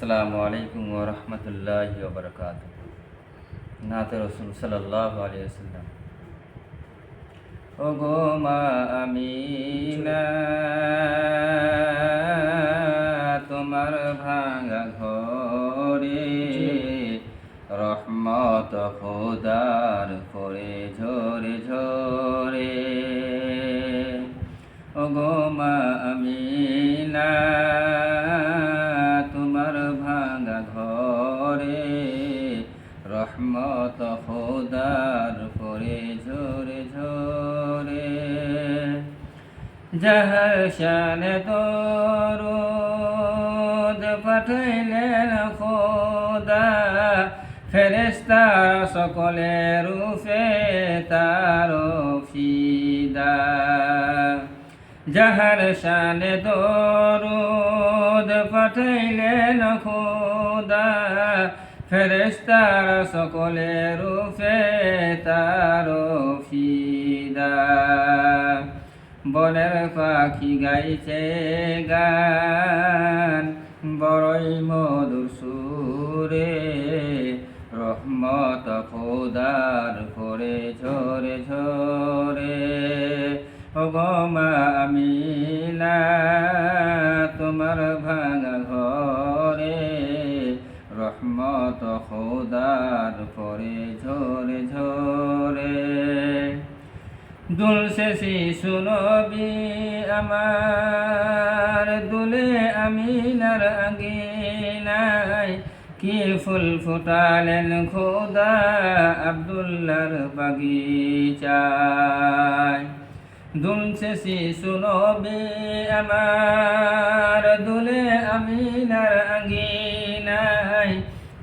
আসসালামু আলাইকুম ওরহমতুল্লাহ ওবরকাত নাতে রসুল সাল্লাহ আলিয়াল্লাম ও গো মা আমিনা, তোমার ভাঙা ঘরে রহমত খোদার করে ঝরে ঝরে। ও গো মা আমিনা তোমার রহমত খোদার করে ঝরে ঝরে যাহার শান দরুদ পাঠাইলেন খোদা ফেরেস্তা সকলে রূপে তার ফিদা। যাহার শানে দরুদ পাঠাইলেন খোদা ফেরেস্তার সকলে রূপে তার ফিদা। বনের পাখি গাইছে গান, বড়ই মধুর সুরে রহমত খোদার করে ঝরে ঝরে। গমা আমিনা, তোমার ভাঙা রহমত খোদার করে ঝরে ঝরে। দুলসে শিশু নবী আমার, দুলে আমিনার আঙ্গিনায় কি ফুল ফুটালেন খোদা আবদুল্লার বাগিচায়। দুলসে শিশু নবী আমার, দুলে আমিনার আঙ্গিনায়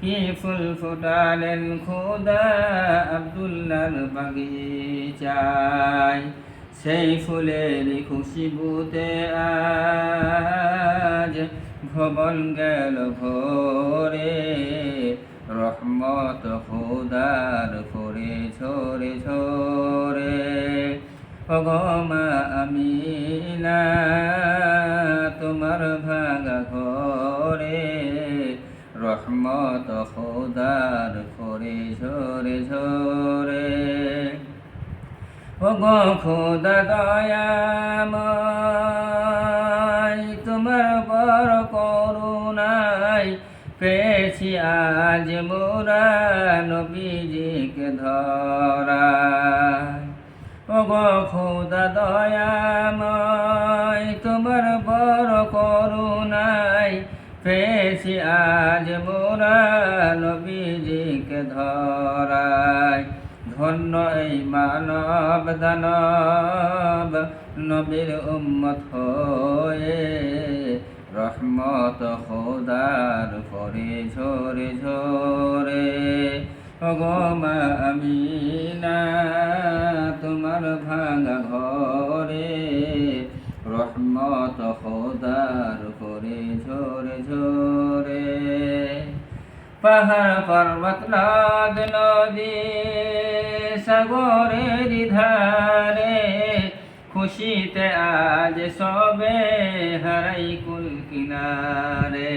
কি ফুল ফুটালেন খোদা আবদুল্লার বাগিচায়, সেই ফুলের খুশিবুতে আজ ভবন গেল ভোরে। রহমত খোদার করে ঝরে ঝরে। ভগমা আমিনা রহমত খোদার করে ঝরে ঝরে। ও গো খোদা দয়াময়, তোমার বড় করুণাই পেয়েছি আজ মোরা নবীজিকে ধরা। ও গো খোদা দয়াময়, তোমার বড় করুণাই পেয়েছি আজ মোরা নবীজিকে ধরায় ধন্য এই মানব দানব, নবীর উম্মত হয়ে রহমত খোদার করে ঝরে ঝরে। অগমা আমিনা, তোমার ভাঙা ঘরে রহমত খোদার করে ঝরে ঝরে। পাহাড়, পর্বত, নদ, নদী, সাগরের ধারে। খুশিতে আজ সবে হারাই কুল কিনারে।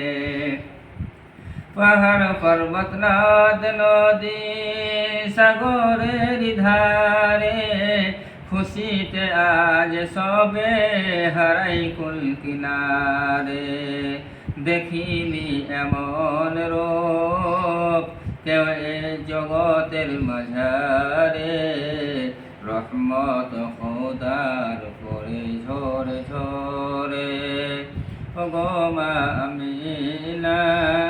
পাহাড়, পর্বত নদ, সাগরের ধারে। খুশিতে আজ সবে হারাই কুল কিনারে। দেখিনি এমন রূপ, কেউ এ জগতের মাঝারে। রহমত খোদার করে ঝরে ঝরে গমা আমিনা তোমার